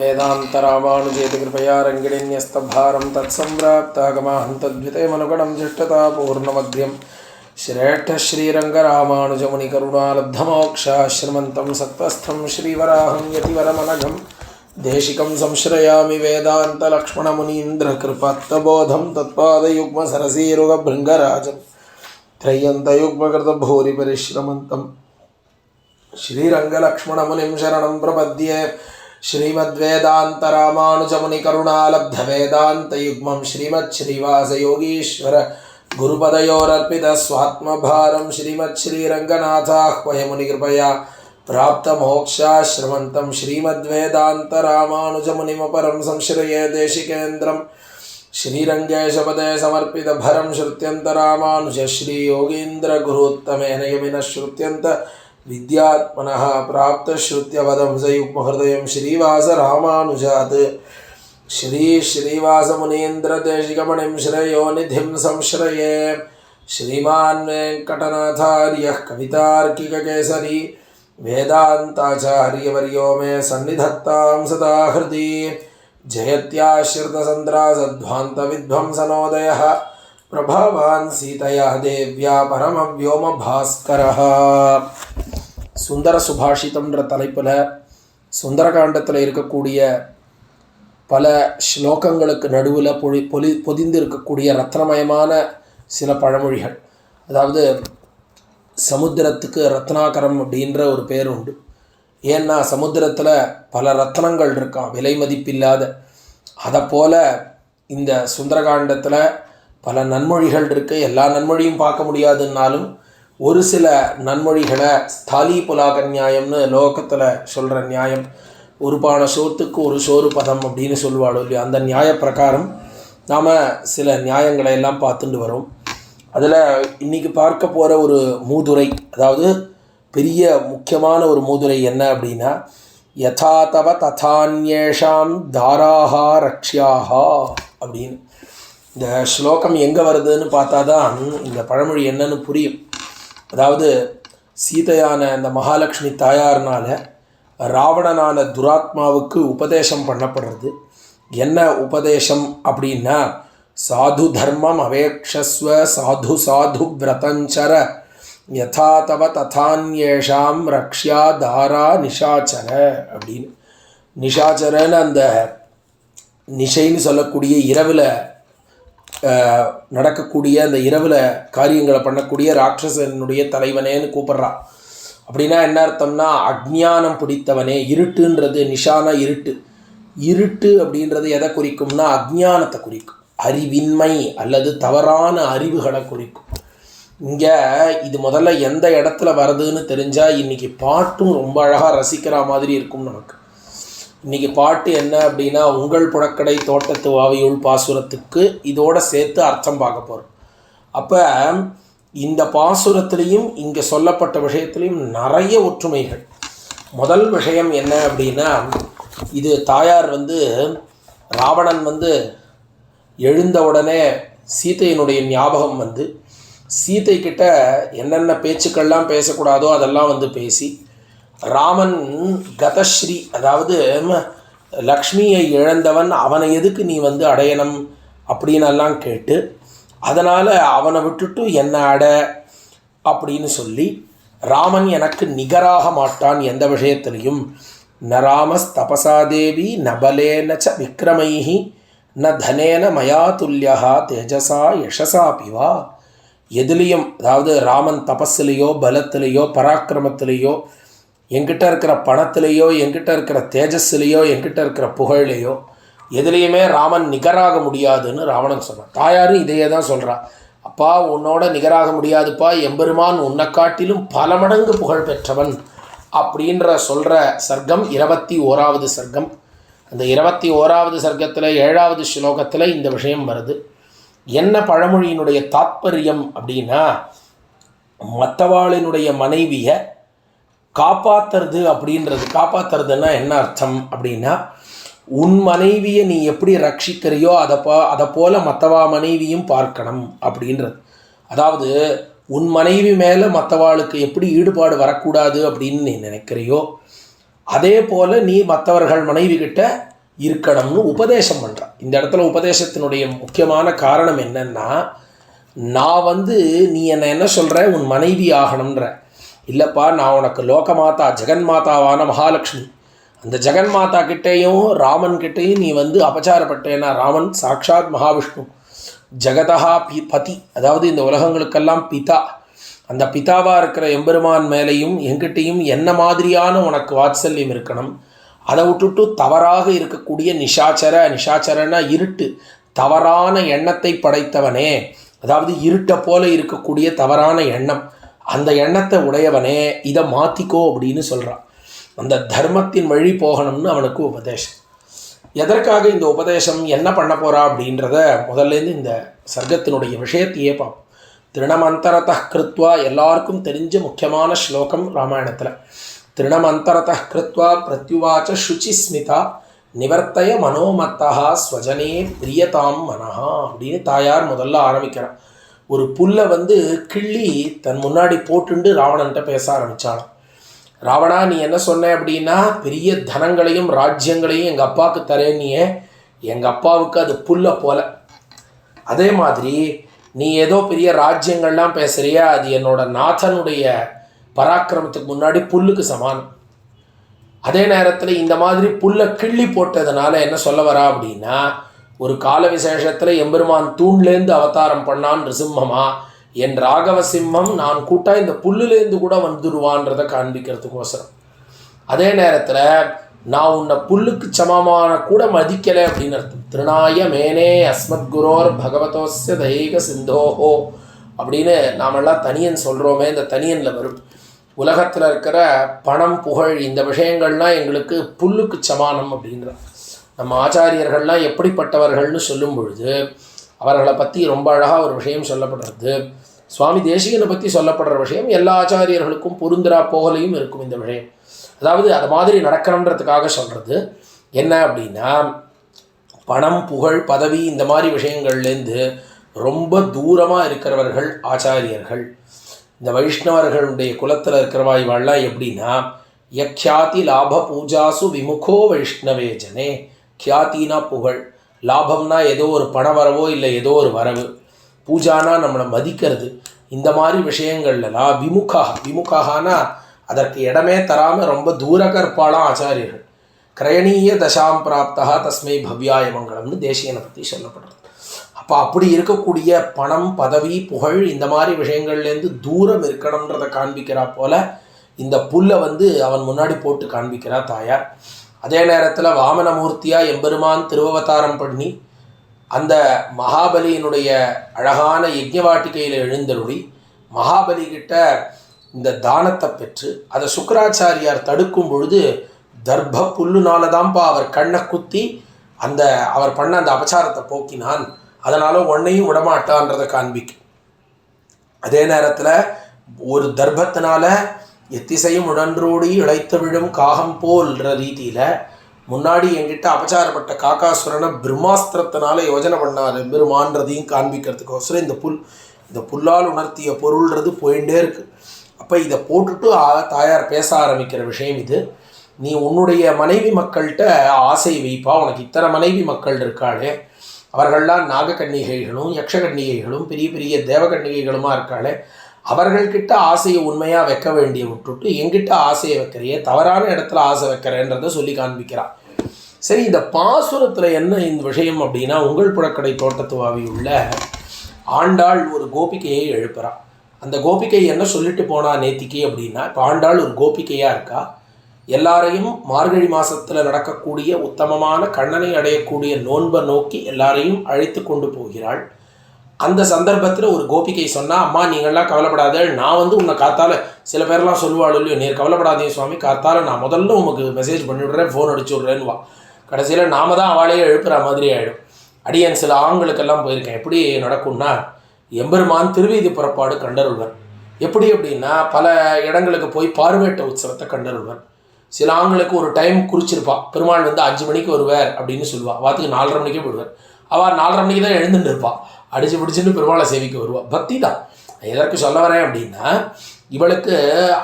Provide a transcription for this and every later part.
वेदान्तरामानुजेति कृपया रङ्गिणीन्यस्तभारं तत्सम्प्राप्तागमाहं तद्वितयमनुगणं जिष्टतापूर्णमध्यं श्रेष्ठश्रीरङ्गरामानुजमुनिकरुणालब्धमोक्षाश्रमन्तं सत्त्वस्थं श्रीवराहं यतिवरमनघं देशिकं संश्रयामि वेदान्तलक्ष्मणमुनीन्द्रकृपत्तबोधं तत्पादयुग्मसरसीरुगभृङ्गराजं त्रय्यन्तयुग्मकृतभूरिपरिश्रमन्तं श्रीरङ्गलक्ष्मणमुनिं शरणं प्रपद्ये श्रीमद्वेदान्तरामानुजमुनिकरुणालब्धवेदान्तयुग्मं श्रीमच्छ्रीवासयोगीश्वर गुरुपदयोरर्पितस्वात्मभारं श्रीमच्छ्रीरङ्गनाथाह्वयमुनिकृपया प्राप्तमोक्षाश्रमन्तं श्रीमद्वेदान्तरामानुजमुनिमपरं संश्रये देशिकेन्द्रं श्रीरङ्गेशपदे समर्पितभरं श्रुत्यन्तरामानुज श्रीयोगीन्द्रगुरुत्तमेन यमिनः श्रुत्यन्त विद्यात्मनः प्राप्तश्रुत्यवदं स युग्महृदयं श्रीवासरामानुजात् श्रीश्रीवासमुनीन्द्रदेशिकमणिं श्रेयो निधिं श्रीमान् वेङ्कटनाथार्यः कवितार्किककेसरी, वेदान्ताचार्यवर्यो मे सन्निधत्तां सदा हृदि जयत्याश्रितसन्द्रासध्वान्तविध्वंसनोदयः प्रभावान् सीतया देव्या परमव्योमभास्करः। சுந்தர சுபாஷிதம்ன்ற தலைப்பில் சுந்தரகாண்டத்தில் இருக்கக்கூடிய பல ஸ்லோகங்களுக்கு நடுவில் பொழி பொலி பொதிந்து இருக்கக்கூடிய ரத்னமயமான சில பழமொழிகள். அதாவது சமுத்திரத்துக்கு ரத்னாகரம் அப்படின்ற ஒரு பேர் உண்டு. ஏன்னா சமுத்திரத்தில் பல ரத்னங்கள் இருக்கான் விலை மதிப்பில்லாத. அதை போல் இந்த சுந்தரகாண்டத்தில் பல நன்மொழிகள் இருக்குது எல்லா நன்மொழியும் பார்க்க முடியாதுன்னாலும் ஒரு சில நன்மொழிகளை ஸ்தாலி புலாக நியாயம்னு லோகத்தில் சொல்கிற நியாயம் ஒரு பான சோத்துக்கு ஒரு சோறு பதம் அப்படின்னு சொல்லுவாளோ இல்லையா அந்த நியாய பிரகாரம் நாம் சில நியாயங்களை எல்லாம் பார்த்துட்டு வரோம். அதில் இன்றைக்கி பார்க்க போகிற ஒரு மூதுரை அதாவது பெரிய முக்கியமான ஒரு மூதுரை என்ன அப்படின்னா யதா தவ ததான்யேஷாம் தாராஹா ரக்ஷியாகா அப்படின்னு. இந்த ஸ்லோகம் எங்கே வருதுன்னு பார்த்தா தான் இந்த பழமொழி என்னன்னு புரியும். அதாவது சீதையான அந்த மகாலட்சுமி தாயார்னால் ராவணனான துராத்மாவுக்கு உபதேசம் பண்ணப்படுறது. என்ன உபதேசம் அப்படின்னா சாது தர்மம் அவேக்ஷஸ்வ சாது சாது விரதஞ்சர யதா தவ ததான்யேஷாம் ரக்ஷா தாரா நிஷாச்சர அப்படின்னு. நிஷாச்சரன்னு அந்த நிஷைன்னு சொல்லக்கூடிய இரவில் நடக்கக்கூடிய அந்த இரவில் காரியங்களை பண்ணக்கூடிய ராட்சசனுடைய தலைவனேன்னு கூப்பிட்றான் அப்படின்னா என்ன அர்த்தம்னா அஜ்ஞானம் பிடித்தவனே இருட்டுன்றது நிஷானா இருட்டு. இருட்டு அப்படின்றது எதை குறிக்கும்னா அஜ்ஞானத்தை குறிக்கும். அறிவின்மை அல்லது தவறான அறிவுகளை குறிக்கும். இங்கே இது முதல்ல எந்த இடத்துல வருதுன்னு தெரிஞ்சால் இன்றைக்கி பாட்டும் ரொம்ப அழகாக ரசிக்கிற மாதிரி இருக்கும் நமக்கு. இன்றைக்கி பாட்டு என்ன அப்படின்னா உங்கள் புழக்கடை தோட்டத்து வாவியுள் பாசுரத்துக்கு இதோட சேர்த்து அர்த்தம் பார்க்க போகிறோம் அப்போ இந்த பாசுரத்துலேயும் இங்கே சொல்லப்பட்ட விஷயத்துலேயும் நிறைய ஒற்றுமைகள். முதல் விஷயம் என்ன அப்படின்னா இது தாயார் வந்து ராவணன் வந்து எழுந்த உடனே சீதையினுடைய ஞாபகம் வந்து சீதை கிட்ட என்னென்ன பேச்சுக்கள்லாம் பேசக்கூடாதோ அதெல்லாம் வந்து பேசி ராமன் கதஸ்ரீ அதாவது லக்ஷ்மியை இழந்தவன் அவனை எதுக்கு நீ வந்து அடையணும் அப்படின்னெல்லாம் கேட்டு அதனால் அவனை விட்டுட்டு என்ன அட அப்படின்னு சொல்லி ராமன் எனக்கு நிகராக மாட்டான் எந்த விஷயத்திலையும். ந ராமஸ் தபசாதேவி நபலேன ச விக்ரமைஹி ந தனேன மயா துல்லியா தேஜசா யசசா பிவா எதுலேயும் அதாவது ராமன் தபஸ்லேயோ பலத்திலேயோ பராக்கிரமத்திலேயோ எங்கிட்ட இருக்கிற பணத்திலேயோ என்கிட்ட இருக்கிற தேஜஸ்லேயோ எங்கிட்ட இருக்கிற புகழ்லேயோ எதுலேயுமே ராமன் நிகராக முடியாதுன்னு ராவணன் சொன்னான் தாயாரும் இதையே தான் சொல்கிறான் அப்பா உன்னோட நிகராக முடியாதுப்பா. எம்பெருமான் உன்னை காட்டிலும் பல மடங்கு புகழ் பெற்றவன் அப்படின்ற சொல்கிற சர்க்கம் இருபத்தி ஓராவது சர்க்கம். அந்த இருபத்தி ஓராவது சர்க்கத்தில் ஏழாவது ஸ்லோகத்தில் இந்த விஷயம் வருது. என்ன பழமொழியினுடைய தாத்பரியம் அப்படின்னா மற்றவாளினுடைய மனைவியை காப்பாற்றுறது அப்படின்றது காப்பாற்றுறதுன்னா என்ன அர்த்தம் அப்படின்னா உன் மனைவியை நீ எப்படி ரட்சிக்கிறியோ அதை பா அதை போல் மற்றவா மனைவியும் பார்க்கணும் அப்படின்றது. அதாவது உன் மனைவி மேலே மற்றவாளுக்கு எப்படி ஈடுபாடு வரக்கூடாது அப்படின்னு நீ நினைக்கிறியோ அதே போல் நீ மற்றவர்கள் மனைவி கிட்ட இருக்கணும்னு உபதேசம் பண்ணுறான் இந்த இடத்துல உபதேசத்தினுடைய முக்கியமான காரணம் என்னென்னா நான் வந்து நீ என்னை என்ன சொல்கிற உன் மனைவி ஆகணுன்ற இல்லைப்பா நான் உனக்கு லோகமாதா ஜெகன்மாதாவான மகாலட்சுமி. அந்த ஜெகன்மாதா கிட்டேயும் ராமன் கிட்டேயும் நீ வந்து அபச்சாரப்பட்டேன்னா ராமன் சாக்ஷாத் மகாவிஷ்ணு. ஜெகதா பி பதி அதாவது இந்த உலகங்களுக்கெல்லாம் பிதா. அந்த பிதாவாக இருக்கிற எம்பெருமான் மேலேயும் எங்கிட்டையும் என்ன மாதிரியான உனக்கு வாத்சல்யம் இருக்கணும்? அதை விட்டுட்டு தவறாக இருக்கக்கூடிய நிஷாச்சர நிஷாச்சரனா இருட்டு. தவறான எண்ணத்தை படைத்தவனே. அதாவது இருட்டை போல இருக்கக்கூடிய தவறான எண்ணம். அந்த எண்ணத்தை உடையவனே இதை மாற்றிக்கோ அப்படின்னு சொல்கிறான் அந்த தர்மத்தின் வழி போகணும்னு அவனுக்கு உபதேசம். எதற்காக இந்த உபதேசம் என்ன பண்ண போகிறா அப்படின்றத முதல்லேருந்து இந்த சர்க்கத்தினுடைய விஷயத்தையே பார்ப்போம். திருணமந்தரத கிருத்வா எல்லாருக்கும் தெரிஞ்ச முக்கியமான ஸ்லோகம் ராமாயணத்தில். திருணமந்தரத கிருத்வா பிரத்யுவாச்ச சுச்சி ஸ்மிதா நிவர்த்தய மனோமத்தா ஸ்வஜனே பிரியதாம் மனஹா அப்படின்னு தாயார் முதல்ல ஆரம்பிக்கிறான். ஒரு புல்லை வந்து கிள்ளி தன் முன்னாடி போட்டுண்டு ராவணன்ட்ட பேச ஆரம்பித்தாலும் ராவணா நீ என்ன சொன்ன அப்படின்னா பெரிய தனங்களையும் ராஜ்யங்களையும் எங்கள் அப்பாவுக்கு தரேன்னியே எங்கள் அப்பாவுக்கு அது புல்லை போல. அதே மாதிரி நீ ஏதோ பெரிய ராஜ்யங்கள்லாம் பேசுகிறியா அது என்னோட நாதனுடைய பராக்கிரமத்துக்கு முன்னாடி புல்லுக்கு சமானம். அதே நேரத்தில் இந்த மாதிரி புல்லை கிள்ளி போட்டதுனால என்ன சொல்ல வரா அப்படின்னா ஒரு கால விசேஷத்தில் எம்பெருமான் தூண்லேருந்து அவதாரம் பண்ணான் ரிசிம்மமா என் ராகவ சிம்மம் நான் கூட்டா இந்த புல்லுலேருந்து கூட வந்துடுவான்றதை காண்பிக்கிறதுக்கோசரம். அதே நேரத்தில் நான் உன்னை புல்லுக்கு சமமான கூட மதிக்கலை அப்படின்னு அர்த்தம். திருநாய மேனே அஸ்மத் குரோர் பகவதோஸ்ய தைக சிந்தோஹோ அப்படின்னு நாமெல்லாம் தனியன் சொல்கிறோமே இந்த தனியனில் வரும். உலகத்தில் இருக்கிற பணம் புகழ் இந்த விஷயங்கள்லாம் எங்களுக்கு புல்லுக்கு சமானம் அப்படின்றான் நம்ம ஆச்சாரியர்கள்லாம் எப்படிப்பட்டவர்கள்னு சொல்லும் பொழுது அவர்களை பற்றி ரொம்ப அழகாக ஒரு விஷயம் சொல்லப்படுறது. சுவாமி தேசிகனை பற்றி சொல்லப்படுற விஷயம் எல்லா ஆச்சாரியர்களுக்கும் பொருந்தரா போகலையும் இருக்கும் இந்த விஷயம். அதாவது அது மாதிரி நடக்கணுன்றதுக்காக சொல்கிறது என்ன அப்படின்னா பணம் புகழ் பதவி இந்த மாதிரி விஷயங்கள்லேருந்து ரொம்ப தூரமாக இருக்கிறவர்கள் ஆச்சாரியர்கள். இந்த வைஷ்ணவர்களுடைய குலத்தில் இருக்கிறவா இவாள்லாம் எப்படின்னா யக்யாதி லாப பூஜாசு விமுகோ வைஷ்ணவே ஜனே கியாத்தினா புகழ். லாபம்னா ஏதோ ஒரு பண வரவோ இல்லை ஏதோ ஒரு வரவு. பூஜானா நம்மளை மதிக்கிறது. இந்த மாதிரி விஷயங்கள்லாம் விமுகா விமுகானா அதற்கு இடமே தராமல் ரொம்ப தூரகற்பாலாம் ஆச்சாரியர்கள். கிரயணீய தசாம் பிராப்தா தஸ்மை பவ்யாய மங்களம்னு தேசியனை பற்றி சொல்லப்படுறது. அப்போ அப்படி இருக்கக்கூடிய பணம் பதவி புகழ் இந்த மாதிரி விஷயங்கள்லேருந்து தூரம் இருக்கணுன்றதை காண்பிக்கிறா போல இந்த புல்லை வந்து அவன் முன்னாடி போட்டு காண்பிக்கிறா தாயார். அதே நேரத்தில் வாமனமூர்த்தியாக எம்பெருமான் திருவவதாரம் பண்ணி அந்த மகாபலியினுடைய அழகான யஜ்ஞவாட்டிகையில் எழுந்தருளி மகாபலி கிட்ட இந்த தானத்தை பெற்று அதை சுக்கராச்சாரியார் தடுக்கும் பொழுது தர்ப்ப புல்லுனால தான்ப்பா அவர் கண்ணை குத்தி அந்த அவர் பண்ண அந்த அபச்சாரத்தை போக்கினான். அதனால் உன்னையும் விடமாட்டான்றதை காண்பிக்கும். அதே நேரத்தில் ஒரு தர்ப்பத்தினால எத்திசையும் உடன்றோடி இழைத்து விழும் காகம் போல்ன்ற ரீதியில் முன்னாடி என்கிட்ட அபச்சாரப்பட்ட காக்காசுரனை பிரம்மாஸ்திரத்தினால யோஜனை பண்ணார். பெருமான்றதையும் காண்பிக்கிறதுக்கோசரம் இந்த புல் இந்த புல்லால் உணர்த்திய பொருள்ன்றது போயிட்டே இருக்கு. அப்போ இதை போட்டுட்டு தாயார் பேச ஆரம்பிக்கிற விஷயம் இது. நீ உன்னுடைய மனைவி மக்கள்கிட்ட ஆசை வைப்பா. உனக்கு இத்தனை மனைவி மக்கள் இருக்காளே. அவர்கள்லாம் நாகக்கன்னிகைகளும் யக்ஷகன்னிகைகளும் பெரிய பெரிய தேவகன்னிகைகளுமா இருக்காளே. அவர்கள்கிட்ட ஆசையை உண்மையாக வைக்க வேண்டிய விட்டுட்டு எங்கிட்ட ஆசையை வைக்கிறியே தவறான இடத்துல ஆசை வைக்கிறேன்றதை சொல்லி காண்பிக்கிறான் சரி இந்த பாசுரத்தில் என்ன இந்த விஷயம் அப்படின்னா உங்கள் புழக்கடை தோட்டத்துவாவி உள்ள ஆண்டாள் ஒரு கோபிகையை எழுப்புறான் அந்த கோபிகை என்ன சொல்லிட்டு போனா நேத்திக்கு அப்படின்னா இப்போ ஆண்டாள் ஒரு கோபிகையாக இருக்கா? எல்லாரையும் மார்கழி மாதத்தில் நடக்கக்கூடிய உத்தமமான கண்ணனை அடையக்கூடிய நோன்பை நோக்கி எல்லாரையும் அழைத்து கொண்டு போகிறாள். அந்த சந்தர்ப்பத்தில் ஒரு கோபிகை சொன்னால் அம்மா நீங்கள்லாம் கவலைப்படாத நான் வந்து உன்னை காத்தால சில பேர்லாம் சொல்லுவாள் இல்லையோ நீர் கவலைப்படாதே சுவாமி காத்தால நான் முதல்ல உங்களுக்கு மெசேஜ் பண்ணி விடுறேன் ஃபோன் அடிச்சு விட்றேன்னு வா. கடைசியில் நாம தான் அவளையே எழுப்புற மாதிரி ஆகிடும் அடியன் சில ஆண்களுக்கெல்லாம் போயிருக்கேன். எப்படி நடக்கும்னா எம்பெருமான் திருவீதி புறப்பாடு கண்டருள்வர். எப்படி அப்படின்னா பல இடங்களுக்கு போய் பார்வேட்ட உற்சவத்தை கண்டருள்வர். சில ஆண்களுக்கு ஒரு டைம் குறிச்சிருப்பா. பெருமாள் வந்து அஞ்சு மணிக்கு வருவார் அப்படின்னு சொல்லுவாள் வாத்துக்கு நாலரை மணிக்கே போடுவார் அவள் நாலரை மணிக்கு தான் எழுந்துட்டு இருப்பாள் அடிச்சு பிடிச்சின்னு பெருமாளை சேவிக்க வருவா. பக்தி தான் எதற்கு சொல்ல வரேன் அப்படின்னா இவளுக்கு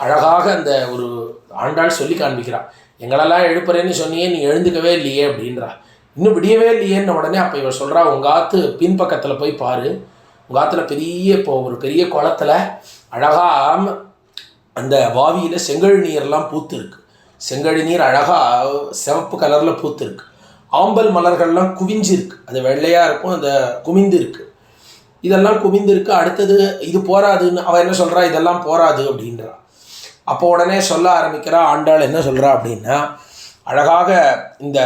அழகாக அந்த ஒரு ஆண்டாள் சொல்லி காண்பிக்கிறாள் எங்களெல்லாம் எழுப்புறேன்னு சொன்னியே நீ எழுந்துக்கவே இல்லையே அப்படின்றா. இன்னும் விடியவே இல்லையேன்னு உடனே அப்போ இவர் சொல்கிறா உங்கள் ஆத்து பின்பக்கத்தில் போய் பாரு. உங்கள் ஆற்றுல பெரிய இப்போ ஒரு பெரிய குளத்துல அழகாக அந்த வாவியில் செங்கழு நீர்லாம் பூத்து இருக்கு செங்கழு நீர் அழகாக சிவப்பு கலரில் பூத்து இருக்கு ஆம்பல் மலர்கள்லாம் குவிஞ்சிருக்கு. அது வெள்ளையாக இருக்கும் அந்த குமிந்து இருக்கு இதெல்லாம் குவிந்திருக்கு அடுத்தது இது போராதுன்னு அவள் என்ன சொல்கிறா இதெல்லாம் போராது அப்படின்றா. அப்போ உடனே சொல்ல ஆரம்பிக்கிறா ஆண்டாள் என்ன சொல்கிறா அப்படின்னா அழகாக இந்த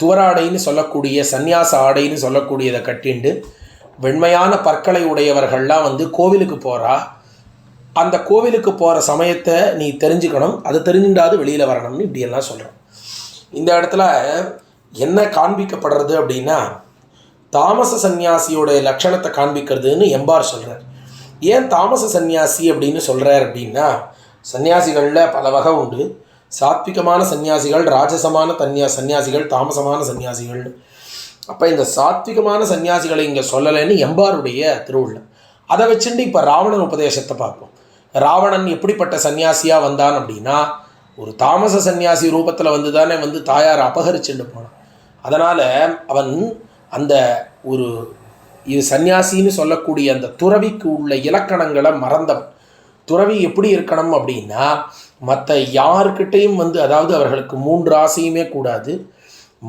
துவராடைன்னு சொல்லக்கூடிய சந்நியாச ஆடைன்னு சொல்லக்கூடியதை கட்டிண்டு வெண்மையான பற்களை உடையவர்கள்லாம் வந்து கோவிலுக்கு போகிறா அந்த கோவிலுக்கு போகிற சமயத்தை நீ தெரிஞ்சுக்கணும். அதை தெரிஞ்சுண்டாது வெளியில் வரணும்னு இப்படியெல்லாம் சொல்கிறோம் இந்த இடத்துல என்ன காண்பிக்கப்படுறது அப்படின்னா தாமச சந்நியாசியோடைய லட்சணத்தை காண்பிக்கிறதுன்னு எம்பார் சொல்கிறார் ஏன் தாமச சந்நியாசி அப்படின்னு சொல்கிறார் அப்படின்னா சந்நியாசிகளில் பல வகை உண்டு. சாத்விகமான சன்னியாசிகள் ராஜசமான தன்யா சந்நியாசிகள் தாமசமான சன்னியாசிகள் அப்போ இந்த சாத்விகமான சந்நியாசிகளை இங்கே சொல்லலைன்னு எம்பாருடைய திருவுள்ளம் அதை வச்சுட்டு இப்போ ராவணன் உபதேசத்தை பார்ப்போம். ராவணன் எப்படிப்பட்ட சன்னியாசியாக வந்தான் அப்படின்னா ஒரு தாமச சந்நியாசி ரூபத்தில் வந்து தானே வந்து தாயார் அபகரிச்சுட்டு போனான். அதனால் அவன் அந்த ஒரு இது சன்னியாசின்னு சொல்லக்கூடிய அந்த துறவிக்கு உள்ள இலக்கணங்களை மறந்தவன். துறவி எப்படி இருக்கணும் அப்படின்னா மற்ற யாருக்கிட்டையும் வந்து அதாவது அவர்களுக்கு மூன்று ஆசையுமே கூடாது.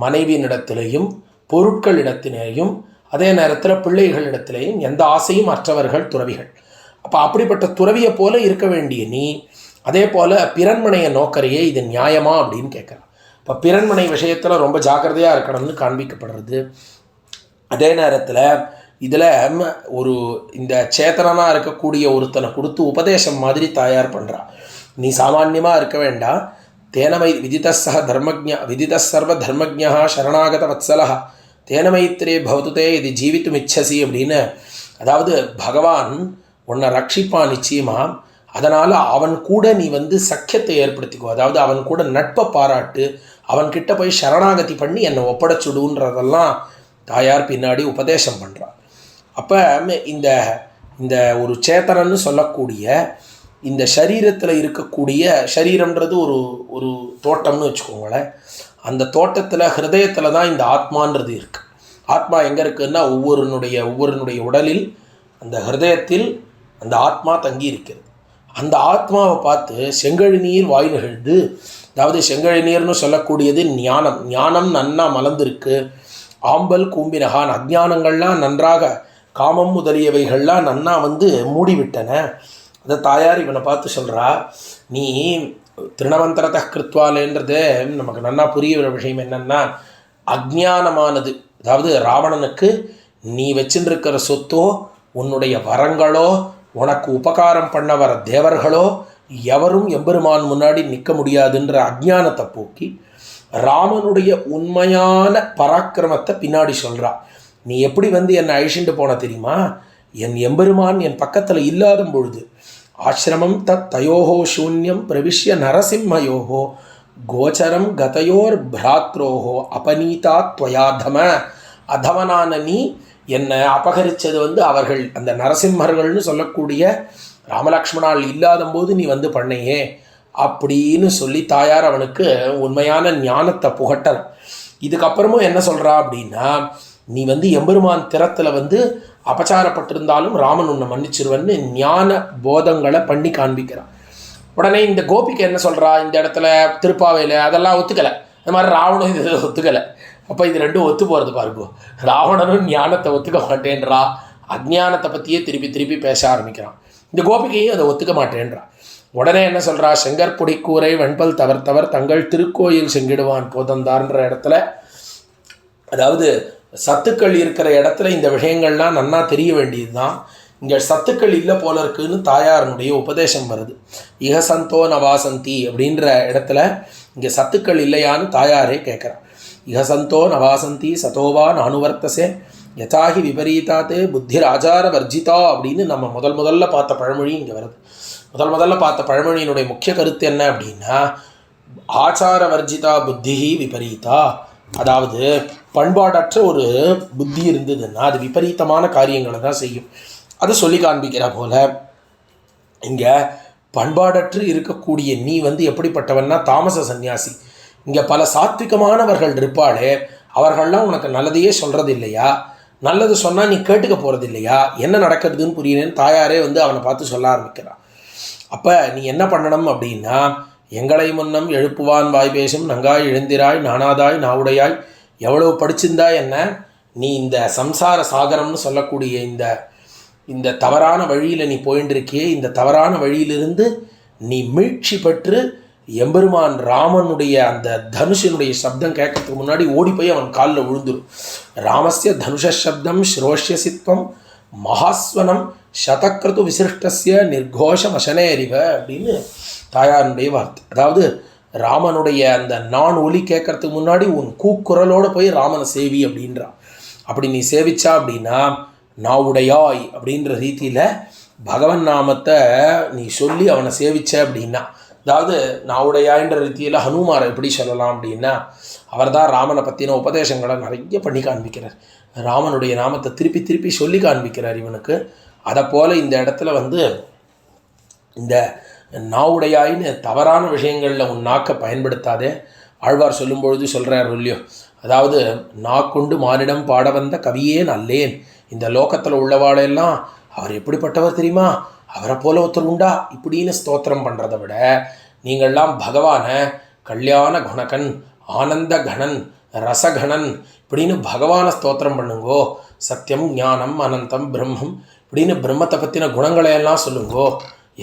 மனைவியினிடத்திலேயும் பொருட்களிடத்திலேயும் அதே நேரத்தில் பிள்ளைகளிடத்திலேயும் எந்த ஆசையும் அற்றவர்கள் துறவிகள். அப்போ அப்படிப்பட்ட துறவியை போல இருக்க வேண்டிய நீ அதே போல் பிறன்மனையை நோக்கரையே இது நியாயமா அப்படின்னு கேட்குறான். இப்போ பிறன்மனை விஷயத்தில் ரொம்ப ஜாக்கிரதையாக இருக்கணும்னு காண்பிக்கப்படுறது. அதே நேரத்தில் இதில் ஒரு இந்த சேத்தனனாக இருக்கக்கூடிய ஒருத்தனை கொடுத்து உபதேசம் மாதிரி தயார் பண்ணுறா நீ சாமான்யமாக இருக்க வேண்டாம் தேனமை விதித்தசக தர்மஜ விதித சர்வ தர்மஜா சரணாகத வத்சலா தேனமைத்திரே பவதுதே இது ஜீவித்தும் இச்சசி அப்படின்னு. அதாவது பகவான் உன்னை ரட்சிப்பான் நிச்சயமா. அதனால் அவன் கூட நீ வந்து சக்கியத்தை ஏற்படுத்திக்கோ. அதாவது அவன் கூட நட்பை பாராட்டு அவன்கிட்ட போய் சரணாகதி பண்ணி என்னை ஒப்படைச்சுடுன்றதெல்லாம் தாயார் பின்னாடி உபதேசம் பண்ணுறார் அப்போ இந்த இந்த ஒரு சேத்தனன்னு சொல்லக்கூடிய இந்த சரீரத்தில் இருக்கக்கூடிய சரீரம்ன்றது ஒரு ஒரு தோட்டம்னு வச்சுக்கோங்களேன். அந்த தோட்டத்தில் ஹிருதயத்தில் தான் இந்த ஆத்மான்றது இருக்குது ஆத்மா எங்கே இருக்குதுன்னா ஒவ்வொருனுடைய ஒவ்வொருனுடைய உடலில் அந்த ஹிருதயத்தில் அந்த ஆத்மா தங்கி இருக்கிறது. அந்த ஆத்மாவை பார்த்து செங்கழு நீர் வாய் நிகழ்ந்து அதாவது செங்கழு நீர்னு சொல்லக்கூடியது ஞானம். ஞானம் நன்னா மலர்ந்துருக்கு. ஆம்பல் கூம்பினகான் அஜ்ஞானங்கள்லாம் நன்றாக காமம் முதலியவைகள்லாம் நன்னா வந்து மூடிவிட்டன. அதை தாயார் இவனை பார்த்து சொல்கிறா நீ திருணமந்திரத கிருத்வாலேன்றது நமக்கு நன்னா புரியுற விஷயம் என்னென்னா அஜ்ஞானமானது. அதாவது ராவணனுக்கு நீ வச்சுருக்கிற சொத்தோ உன்னுடைய வரங்களோ உனக்கு உபகாரம் பண்ண வர தேவர்களோ எவரும் எம்பெருமான் முன்னாடி நிற்க முடியாதுன்ற அஜ்ஞானத்தை போக்கி ராமனுடைய உண்மையான பராக்கிரமத்தை பின்னாடி சொல்கிறா நீ எப்படி வந்து என்னை அழிச்சுட்டு போன தெரியுமா? என் எம்பெருமான் என் பக்கத்தில் இல்லாத பொழுது ஆசிரமம் தத் தயோஹோ சூன்யம் பிரவிஷ்ய நரசிம்மயோகோ கோச்சரம் கதையோர் பிராத்ரோகோ அபநீதா துவயாதம அதவனான நீ என்னை அபகரித்தது வந்து அவர்கள் அந்த நரசிம்மர்கள்னு சொல்லக்கூடிய ராமலக்ஷ்மணால் இல்லாத போது நீ வந்து பண்ணையே. அப்படின்னு சொல்லி தாயார் அவனுக்கு உண்மையான ஞானத்தை புகட்டல். இதுக்கப்புறமும் என்ன சொல்கிறா அப்படின்னா நீ வந்து எம்பெருமான் திறத்தில் வந்து அபச்சாரப்பட்டிருந்தாலும் ராமன் உன்னை மன்னிச்சிருவன்னு ஞான போதங்களை பண்ணி காண்பிக்கிறான். உடனே இந்த கோபிக்கு என்ன சொல்கிறா இந்த இடத்துல திருப்பாவையில் அதெல்லாம் ஒத்துக்கலை. இந்த மாதிரி ராவணன் இது ஒத்துக்கலை. அப்போ இது ரெண்டும் ஒத்து போகிறது பாருங்கோ. ராவணனும் ஞானத்தை ஒத்துக்க மாட்டேன்றா. அஜ்ஞானத்தை பற்றியே திருப்பி திருப்பி பேச ஆரம்பிக்கிறான். இந்த கோபிகையும் அதை ஒத்துக்க மாட்டேன்றா. உடனே என்ன சொல்கிறா செங்கற்புடி கூரை வெண்பல் தவர்த்தவர் தங்கள் திருக்கோயில் செங்கிடுவான் போதந்தார்ன்ற இடத்துல. அதாவது சத்துக்கள் இருக்கிற இடத்துல இந்த விஷயங்கள்லாம் நன்னா தெரிய வேண்டியது தான் இங்கே சத்துக்கள் இல்லை போல இருக்குன்னு தாயாரனுடைய உபதேசம் வருது. இகசந்தோ நவாசந்தி அப்படின்ற இடத்துல இங்கே சத்துக்கள் இல்லையான்னு தாயாரே கேட்குறான் இகசந்தோ நவாசந்தி சதோவா நானுவர்த்தசே யதாகி விபரீதாத்து புத்தி ராஜார வர்ஜிதா அப்படின்னு நம்ம முதல் முதல்ல பார்த்த பழமொழி இங்கே வருது. முதல் முதல்ல பார்த்த பழமொழியினுடைய முக்கிய கருத்து என்ன அப்படின்னா ஆச்சார வர்ஜிதா புத்தி விபரீதா. அதாவது பண்பாடற்ற ஒரு புத்தி இருந்ததுன்னா அது விபரீதமான காரியங்களை தான் செய்யும். அதை சொல்லி காண்பிக்கிற போல. இங்கே பண்பாடற்று இருக்கக்கூடிய நீ வந்து எப்படிப்பட்டவன்னா தாமச சந்நியாசி. இங்கே பல சாத்விகமானவர்கள் இருப்பாளே அவர்கள்லாம் உனக்கு நல்லதையே சொல்கிறது இல்லையா நல்லது சொன்னால் நீ கேட்டுக்க போகிறது இல்லையா என்ன நடக்கிறதுன்னு புரியலன்னு தாயாரே வந்து அவனை பார்த்து சொல்ல ஆரம்பிக்கிறான் அப்போ நீ என்ன பண்ணணும் அப்படின்னா எங்களை முன்னம் எழுப்புவான் வாய் பேசும் நங்காய் எழுந்திராய் நானாதாய் நாவுடையாய். எவ்வளவு படிச்சிருந்தா என்ன? நீ இந்த சம்சார சாகரம்னு சொல்லக்கூடிய இந்த இந்த தவறான வழியில் நீ போயின்னு இருக்கியே இந்த தவறான வழியிலிருந்து நீ மீட்சி பெற்று எம்பெருமான் ராமனுடைய அந்த தனுஷனுடைய சப்தம் கேட்கறதுக்கு முன்னாடி ஓடி போய் அவன் காலில் விழுந்துடும் ராமஸ்ய தனுஷ சப்தம் ஸ்ரோஷ்ய சித்வம் மகாஸ்வனம் சதக்ரது விசிருஷ்டஸ்ய நிர்கோஷ வசனேரிவ அப்படின்னு தாயாருடைய வார்த்தை. அதாவது ராமனுடைய அந்த நான் ஒலி கேட்கறதுக்கு முன்னாடி உன் கூக்குரலோடு போய் ராமனை சேவி அப்படின்றான் அப்படி நீ சேவிச்சா அப்படின்னா நாவுடையாய் அப்படின்ற ரீதியில் பகவன் நாமத்தை நீ சொல்லி அவனை சேவிச்ச அப்படின்னா. அதாவது நாவுடையாய்ன்ற ரீதியில் ஹனுமாரை எப்படி சொல்லலாம் அப்படின்னா அவர் தான் ராமனை பற்றின உபதேசங்களை நிறைய பண்ணி காண்பிக்கிறார். ராமனுடைய நாமத்தை திருப்பி திருப்பி சொல்லி காண்பிக்கிறார் இவனுக்கு. அதை போல் இந்த இடத்துல வந்து இந்த நாவுடையாயின்னு தவறான விஷயங்களில் உன் நாக்கை பயன்படுத்தாதே. ஆழ்வார் சொல்லும் பொழுது சொல்கிறார் இல்லையோ அதாவது நாக்கொண்டு மானிடம் பாட வந்த கவியே நல்லேன். இந்த லோகத்தில் உள்ளவாளெல்லாம் அவர் எப்படிப்பட்டவர் தெரியுமா? அவரை போல ஒருத்தர் உண்டா? இப்படின்னு ஸ்தோத்திரம் பண்ணுறதை விட நீங்கள்லாம் பகவானை கல்யாண குணகன் ஆனந்த கணன் ரசகணன் இப்படின்னு பகவானை ஸ்தோத்திரம் பண்ணுங்கோ. சத்தியம் ஞானம் அனந்தம் பிரம்மம் இப்படின்னு பிரம்மத்தை பற்றின குணங்களை எல்லாம் சொல்லுங்கோ.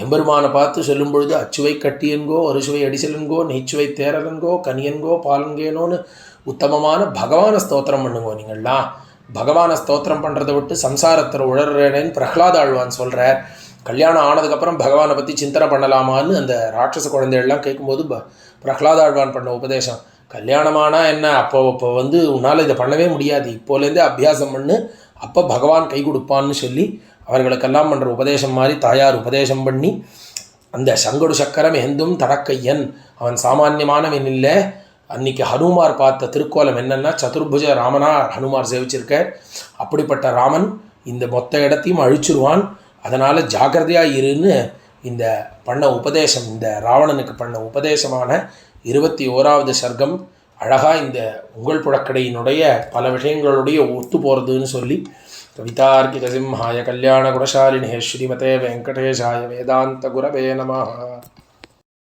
எம்பெருமானை பார்த்து சொல்லும் பொழுது அச்சுவை கட்டியன்கோ அறுசுவை அடிசலன்கோ நெய்ச்சுவை தேரலன்கோ கனியன்கோ பாலங்கேனோன்னு உத்தமமான பகவானை ஸ்தோத்திரம் பண்ணுங்கோ நீங்கள்லாம் பகவானை ஸ்தோத்திரம் பண்ணுறதை விட்டு சம்சாரத்தில் உழறேனேன்னு பிரஹ்லாத ஆழ்வான் சொல்கிறார் கல்யாணம் ஆனதுக்கப்புறம் பகவானை பற்றி சிந்தனை பண்ணலாமான்னு அந்த ராட்சச குழந்தைகள்லாம் கேட்கும்போது ப பிரஹ்லாத ஆழ்வான் பண்ண உபதேசம். கல்யாணமானா என்ன? அப்போ இப்போ வந்து உன்னால் இதை பண்ணவே முடியாது. இப்போலேருந்தே அபியாசம் பண்ணு. அப்போ பகவான் கை கொடுப்பான்னு சொல்லி அவர்களுக்கெல்லாம் பண்ணுற உபதேசம் மாதிரி தாயார் உபதேசம் பண்ணி அந்த சங்கடு சக்கரம் எந்தும் தடக்கையன். அவன் சாமானியமானவன் இல்லை. அன்னைக்கு ஹனுமார் பார்த்த திருக்கோலம் என்னென்னா சதுர்புஜ ராமனா ஹனுமார் சேவிச்சிருக்கார். அப்படிப்பட்ட ராமன் இந்த மொத்த இடத்தையும் அழிச்சிருவான். அதனால் ஜாக்கிரதையாக இருன்னு இந்த பண்ண உபதேசம் இந்த ராவணனுக்கு பண்ண உபதேசமான இருபத்தி ஓராவது சர்க்கம். அழகாக இந்த உங்கள் புழக்கடையினுடைய பல விஷயங்களுடைய ஒத்து போகிறதுன்னு சொல்லி கவிதார்க்கிக சிம்ஹாய கல்யாண குணசாலினே ஸ்ரீமதே வெங்கடேஷாய வேதாந்த குரவே நமஹா.